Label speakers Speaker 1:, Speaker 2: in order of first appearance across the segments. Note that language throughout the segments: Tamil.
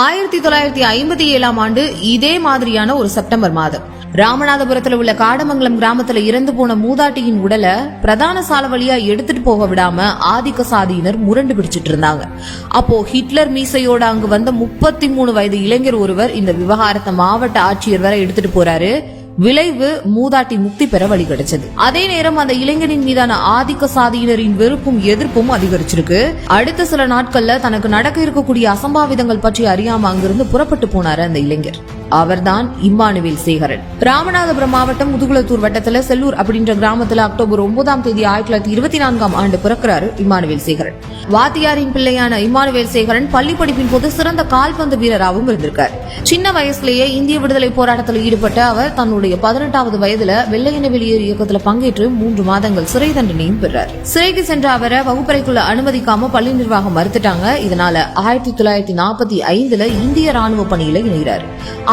Speaker 1: ஆயிரத்தி தொள்ளாயிரத்தி ஐம்பத்தி ஏழாம் ஆண்டு இதே மாதிரியான ஒரு செப்டம்பர் மாதம். ராமநாதபுரத்துல உள்ள காடமங்கலம் கிராமத்துல இறந்து போன மூதாட்டியின் உடலை பிரதான சாலை வழியா எடுத்துட்டு போக விடாம ஆதிக்க சாதியினர் முரண்டு பிடிச்சிட்டு இருந்தாங்க. அப்போ ஹிட்லர் மீசையோட அங்கு வந்த முப்பத்தி மூணு வயது இளைஞர் ஒருவர் இந்த விவகாரத்தை மாவட்ட ஆட்சியர் வரை எடுத்துட்டு போறாரு. விளைவு மூதாட்டி முக்தி பெற வழி கிடைச்சது. அதே நேரம் அந்த இளைஞனின் மீதான ஆதிக்க சாதியினரின் வெறுப்பும் எதிர்ப்பும் அதிகரிச்சிருக்கு. அடுத்த சில நாட்கள்ல தனக்கு நடக்க இருக்கக்கூடிய அசம்பாவிதங்கள் பற்றி அறியாம அங்கிருந்து புறப்பட்டு போனாரு அந்த இளைஞர். அவர்தான் இம்மானுவேல் சேகரன். ராமநாதபுரம் மாவட்டம் முதுகுளத்தூர் வட்டத்துல செல்லூர் அப்படின்ற கிராமத்துல அக்டோபர் ஒன்பதாம் தேதி ஆயிரத்தி தொள்ளாயிரத்தி இருபத்தி நான்காம் ஆண்டு பிறக்கிறாரு இம்மானுவேல் சேகரன். வாத்தியாரின் பிள்ளையான இம்மானுவேல் சேகரன் பள்ளி படிப்பின் போது சிறந்த கால்பந்து வீரராகவும் இருந்திருக்கார். சின்ன வயசுலேயே இந்திய விடுதலை போராட்டத்தில் ஈடுபட்ட அவர் தன்னுடைய பதினெட்டாவது வயதுல வெள்ளையன வெளியேறு இயக்கத்துல பங்கேற்று மூன்று மாதங்கள் சிறை தண்டனையும் பெறார் சிறைக்கு சென்ற அவரை வகுப்பறைக்குள்ள அனுமதிக்காம பள்ளி நிர்வாகம் மறுத்துட்டாங்க. இதனால ஆயிரத்தி தொள்ளாயிரத்தி நாற்பத்தி ஐந்துல இந்திய ராணுவ பணியில இணைகிறார்.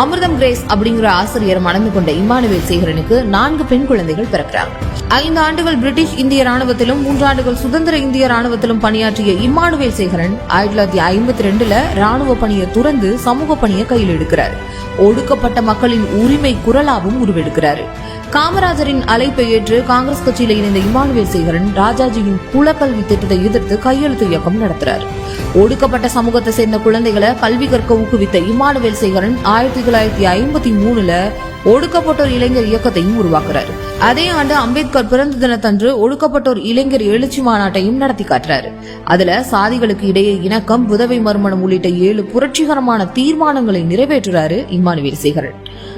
Speaker 1: அமிர்தம் கிரேஸ் அப்படிங்கிற ஆசிரியர் மணந்து கொண்ட இம்மானுவேல் சேகரனுக்கு நான்கு பெண் குழந்தைகள் பிறக்கிறாங்க ஐந்து ஆண்டுகள் பிரிட்டிஷ் இந்திய ராணுவத்திலும் மூன்றாண்டுகள் சுதந்திர இந்திய ராணுவத்திலும் பணியாற்றிய இம்மானுவேல் சேகரன் ஆயிரத்தி தொள்ளாயிரத்தி ஐம்பத்தி ரெண்டுல ராணுவ பணியை துறந்து சமூக பணியை கையில் எடுக்கிறார். ஒடுக்கப்பட்ட மக்களின் உரிமை குரலாவும் உருவெடுக்கிறார். காமராஜரின் அழைப்பை ஏற்று காங்கிரஸ் கட்சியில இணைந்த இமானுவேல் சேகரன் ராஜாஜியின் குலக்கல்வி திட்டத்தை எதிர்த்து கையெழுத்து இயக்கம் நடத்துறார். ஒடுக்கப்பட்ட சமூகத்தை சேர்ந்த குழந்தைகளை கல்வி கற்க ஊக்குவித்த இமானுவேல் சேகரன் ஆயிரத்தி தொள்ளாயிரத்தி ஐம்பத்தி மூணுல ஒடுக்கப்பட்டோர் இளைஞர் இயக்கத்தையும் உருவாக்குறாரு. அதே ஆண்டு அம்பேத்கர் பிறந்த தினத்தன்று ஒடுக்கப்பட்டோர் இளைஞர் எழுச்சி மாநாட்டையும் நடத்தி காட்டுறாரு. அதுல சாதிகளுக்கு இடையே இணக்கம் புதவை மறுமணம் உள்ளிட்ட ஏழு புரட்சிகரமான தீர்மானங்களை நிறைவேற்றுறாரு இம்மானுவேல் சேகரன்.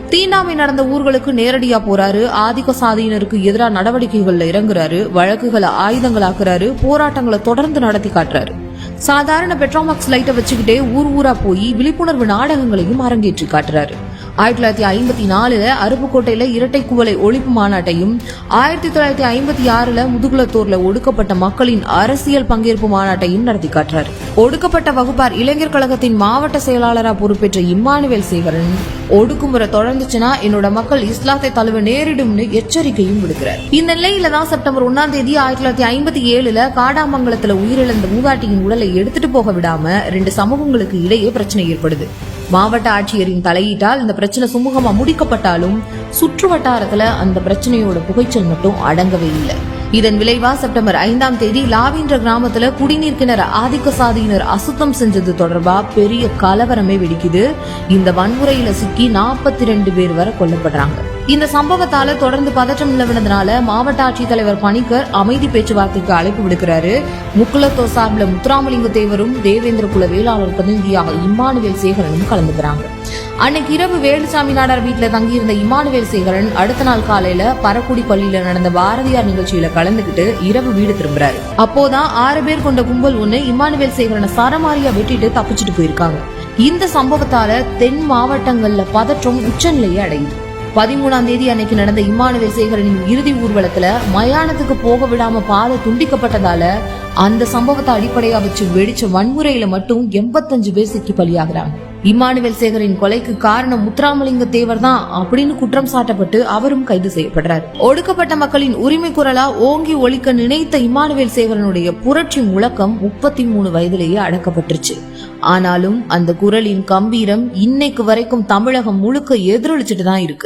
Speaker 1: தீண்டாமை நடந்த ஊர்களுக்கு நேரடியா போறாரு ஆதிக்க சாதியினருக்கு எதிராக நடவடிக்கைகள்ல இறங்குறாரு வழக்குகளை ஆயுதங்களாக்குறாரு போராட்டங்களை தொடர்ந்து நடத்தி காட்டுறாரு. சாதாரண பெட்ரோமாக்ஸ் லைட்டை வச்சுக்கிட்டே ஊர் ஊரா போய் விழிப்புணர்வு நாடகங்களையும் அரங்கேற்றி காட்டுறாரு. ஆயிரத்தி தொள்ளாயிரத்தி ஐம்பத்தி நாலுல அருப்புக்கோட்டையில இரட்டை குவளை ஒழிப்பு மாநாட்டையும் ஆயிரத்தி தொள்ளாயிரத்தி ஐம்பத்தி ஆறுல முதுகுலத்தூர்ல ஒடுக்கப்பட்ட மக்களின் அரசியல் பங்கேற்பு மாநாட்டையும் நடத்தி காட்டுறார். ஒடுக்கப்பட்ட வகுப்பார் இளைஞர் கழகத்தின் மாவட்ட செயலாளரா பொறுப்பேற்ற இம்மானுவேல் சேகரன் ஒடுக்குமுறை தொடர்ந்துச்சுன்னா என்னோட மக்கள் இஸ்லாத்தை தழுவ நேரிடும்னு எச்சரிக்கையும் விடுக்கிறார். இந்த நிலையில தான் செப்டம்பர் ஒன்னாம் தேதி ஆயிரத்தி தொள்ளாயிரத்தி ஐம்பத்தி ஏழுல காடாமங்கலத்துல உயிரிழந்த மூதாட்டியின் உடலை எடுத்துட்டு போக விடாம ரெண்டு சமூகங்களுக்கு இடையே பிரச்சனை ஏற்படுது. மாவட்ட ஆட்சியரின் தலையீட்டால் இந்த பிரச்சனை சுமூகமா முடிக்கப்பட்டாலும் சுற்று வட்டாரத்துல அந்த பிரச்சனையோட புகைச்சல் மட்டும் அடங்கவே இல்லை. இதன் விளைவா செப்டம்பர் ஐந்தாம் தேதி லாவின்ற கிராமத்துல குடிநீர் கிணறு ஆதிக்க சாதியினர் அசுத்தம் செஞ்சது தொடர்பா பெரிய கலவரமே வெடிக்குது. இந்த வன்முறையில சிக்கி நாற்பத்தி ரெண்டு பேர் வரை கொல்லப்படுறாங்க. இந்த சம்பவத்தால தொடர்ந்து பதற்றம் நிலவினதுனால மாவட்ட ஆட்சித்தலைவர் பணிக்கர் அமைதி பேச்சுவார்த்தைக்கு அழைப்பு விடுக்கிறாரு. முக்குலத்தோ சார்பில் முத்துராமலிங்க தேவரும் தேவேந்திர குல வேளாளர் பிரதிநிதியாக இம்மானுவேல் சேகரனும் கலந்துக்கிறாங்க. அன்னைக்கு இரவு வேலுசாமி நாடார் வீட்டுல தங்கியிருந்த இமானுவேல் சேகரன் அடுத்த நாள் காலையில பரக்குடி பள்ளியில நடந்த பாரதியார் நிகழ்ச்சியில கலந்துகிட்டு இரவு வீடு திரும்புறாரு. அப்போதான் ஆறு பேர் கொண்ட கும்பல் ஒண்ணு இமானுவேல் சேகரனை சரமாரியா வெட்டிட்டு தப்பிச்சுட்டு போயிருக்காங்க. இந்த சம்பவத்தால தென் மாவட்டங்கள்ல பதற்றம் உச்சநிலையை அடையுது. பதிமூணாம் தேதி அன்னைக்கு நடந்த இமானுவேல் சேகரனின் இறுதி ஊர்வலத்துல மயானத்துக்கு போக விடாம பாதை துண்டிக்கப்பட்டதால அந்த சம்பவத்தை அடிப்படையா வச்சு வெடிச்ச வன்முறையில மட்டும் எண்பத்தஞ்சு பேர் சிக்கி பலியாகிறாங்க. இம்மானுவேல் சேகரின் கொலைக்கு காரணம் முத்துராமலிங்க தேவர் தான் அப்படின்னு குற்றம் சாட்டப்பட்டு அவரும் கைது செய்யப்படுறார். ஒடுக்கப்பட்ட மக்களின் உரிமை குரலா ஓங்கி ஒழிக்க நினைத்த இம்மானுவேல் சேகரனுடைய புரட்சி முழக்கம் முப்பத்தி மூணு வயதிலேயே அடக்கப்பட்டுருச்சு. ஆனாலும் அந்த குரலின் கம்பீரம் இன்னைக்கு வரைக்கும் தமிழகம் முழுக்க எதிரொலிச்சுட்டு தான் இருக்கு.